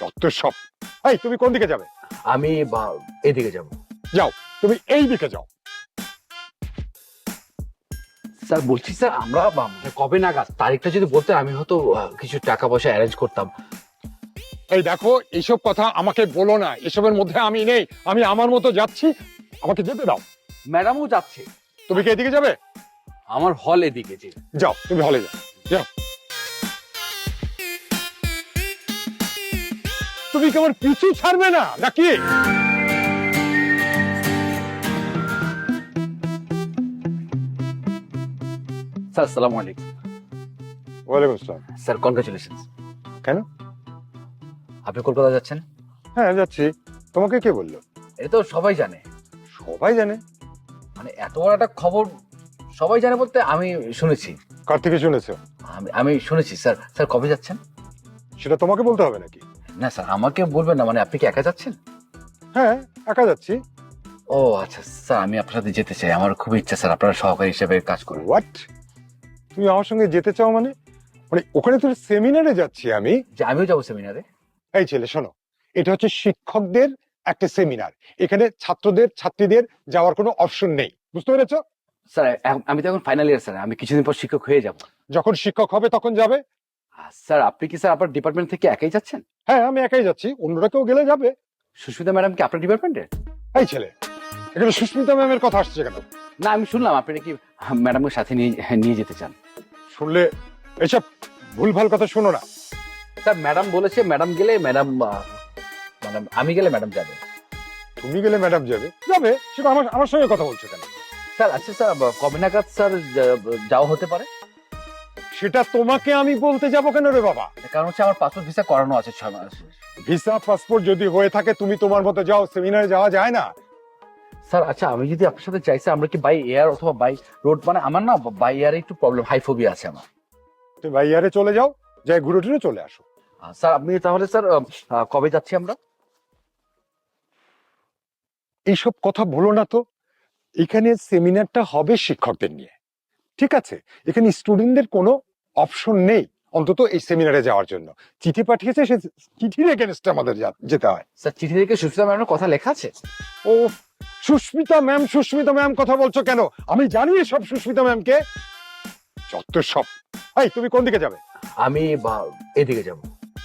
যত সব। এই তুমি কোন দিকে যাবে? আমি বা- এদিকে যাব। যাও তুমি এই দিকে যাও। স্যার বলছি স্যার আমরা বা- মানে কবে নাগাদ? তারিখটা যদি বলতে আমি হয়তো আহ, কিছু টাকা পয়সা অ্যারেঞ্জ করতাম। এই দেখো এইসব কথা আমাকে বলো না। এসবের মধ্যে আমি নেই। আমি আমার মতো যাচ্ছি। আমাকে যেতে দাও। ম্যাডামও যাচ্ছে। তুমি কি এদিকে যাবে? আমার হল এদিকে যে। যাও তুমি হলে যাও। যাও। তুমি কি আমার পিছু ছাড়বে না নাকি? স্যার আলাইকুম। ওয়ালাইকুম আসসালাম। স্যার কনগ্রাচুলেশন কেন? আপনি কলকাতা যাচ্ছেন? হ্যাঁ যাচ্ছি। তোমাকে কে বলল? এটা তো সবাই জানে। সবাই জানে? মানে এত বড় একটা খবর সবাই জানে বলতে আমি শুনেছি। কার থেকে শুনেছো? আমি আমি শুনেছি। স্যার স্যার কবে যাচ্ছেন? সেটা তোমাকে বলতে হবে নাকি? না স্যার আমাকে বলবেন না মানে আপনি কি একা যাচ্ছেন? হ্যাঁ একা যাচ্ছি। ও আচ্ছা স্যার আমি আপনার সাথে যেতে চাই আমার খুব ইচ্ছা স্যার আপনার সহকারী হিসেবে কাজ করুন। হোয়াট তুমি আমার সঙ্গে যেতে চাও মানে? মানে ওখানে তো সেমিনারে যাচ্ছি আমি। যে আমিও যাব সেমিনারে? এই ছেলে শোনো এটা হচ্ছে শিক্ষকদের একটা সেমিনার। এখানে ছাত্রদের ছাত্রীদের যাওয়ার কোনো অপশন নেই। বুঝতে পেরেছ? স্যার আমি তো এখন ফাইনাল ইয়ার স্যার আমি কিছুদিন পর শিক্ষক হয়ে যাব। যখন শিক্ষক হবে তখন যাবে। স্যার আপনি কি স্যার আপনার ডিপার্টমেন্ট থেকে একাই যাচ্ছেন? হ্যাঁ আমি একাই যাচ্ছি। অন্যরা কেউ গেলে যাবে। সুস্মিতা ম্যাডাম কি আপনার ডিপার্টমেন্টে এই ছেলে এখানে সুস্মিতা ম্যামের কথা আসছে কেন? না আমি শুনলাম আপনি নাকি ম্যাডামকে সাথে নিয়ে নিয়ে যেতে চান। শুনলে এসব ভুলভাল কথা শোনো না। স্যার ম্যাডাম বলেছে ম্যাডাম গেলে ম্যাডাম ম্যাডাম আমি গেলে ম্যাডাম যাবে। তুমি গেলে ম্যাডাম যাবে। যাবে সেটা আমার আমার সঙ্গে কথা বলছো কেন? স্যার আচ্ছা স্যার কবে নাগাদ স্যার যাওয়া হতে পারে? সেটা তোমাকে আমি বলতে যাব কেন রে বাবা? কারণ হচ্ছে আমার পাসপোর্ট ভিসা করানো আছে ছয় মাস। ভিসা পাসপোর্ট যদি হয়ে থাকে তুমি তোমার মতো যাও সেমিনারে যাওয়া যায় না? স্যার আচ্ছা আমি যদি আপনার সাথে চাইছি আমরা কি বাই এয়ার অথবা বাই রোড মানে আমার না বাই এয়ারে একটু প্রবলেম হাইফোবিয়া আছে আমার। তুমি ভাইয়ারে চলে যাও যাই ঘুরে টুরে চলে আসো। স্যার আপনি তাহলে স্যার কবে যাচ্ছি আমরা? এইসব কথা বলো না তো। এখানে সেমিনারটা হবে শিক্ষকদের নিয়ে। ঠিক আছে? এখানে স্টুডেন্টদের কোনো অপশন নেই অন্তত এই সেমিনারে যাওয়ার জন্য। চিঠি পাঠিয়েছে সে চিঠির এগেনস্টে আমাদের যেতে হয়। স্যার চিঠি থেকে সুস্মিতা ম্যাডামের কথা লেখা আছে? ও সুস্মিতা ম্যাম সুস্মিতা ম্যাম কথা বলছো কেন? আমি জানি সব সুস্মিতা ম্যামকে। যত সব। এই তুমি কোন দিকে যাবে? আমি এদিকে যাব।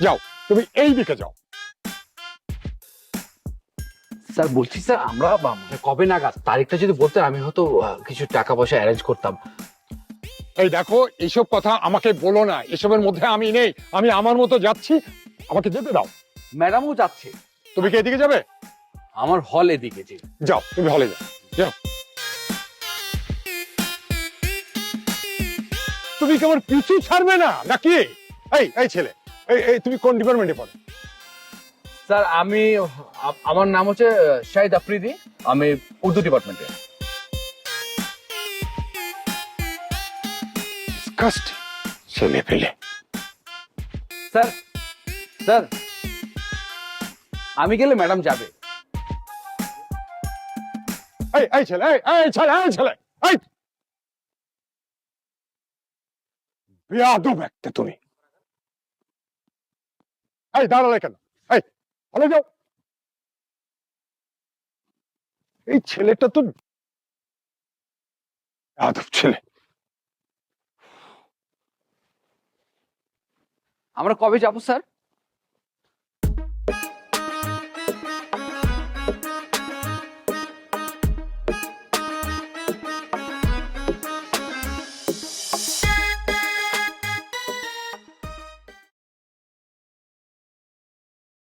যাও তুমি এই দিকে যাও। স্যার বলছি স্যার আমরা মানে কবে নাগাদ? তারিখটা যদি বলতে আমি হয়তো কিছু টাকা পয়সা অ্যারেঞ্জ করতাম। এই দেখো এইসব কথা আমাকে বলো না। এসবের মধ্যে আমি নেই। আমি আমার মতো যাচ্ছি। আমাকে যেতে দাও। ম্যাডামও যাচ্ছে। তুমি কি এদিকে যাবে? আমার হল এদিকে যে। যাও তুমি হলে যাও। যাও। তুমি কি আমার পিছু ছাড়বে না? নাকি এই এই ছেলে এই এই তুমি কোন ডিপার্টমেন্টে পড়ো? স্যার আমি আমার নাম হচ্ছে শাহিদ আফ্রিদি। আমি উর্দু ডিপার্টমেন্টে। কাস্ট ছেলে পেলে স্যার স্যার আমি গেলে ম্যাডাম যাবে এই এই ছেলে এই এই ছেলে এই ছেলে এই বেয়াদব একটা তুমি এই দাঁড়ালে কেন এই হলে যাও এই ছেলেটা তো আদব ছেলে আমরা কবে যাব স্যার?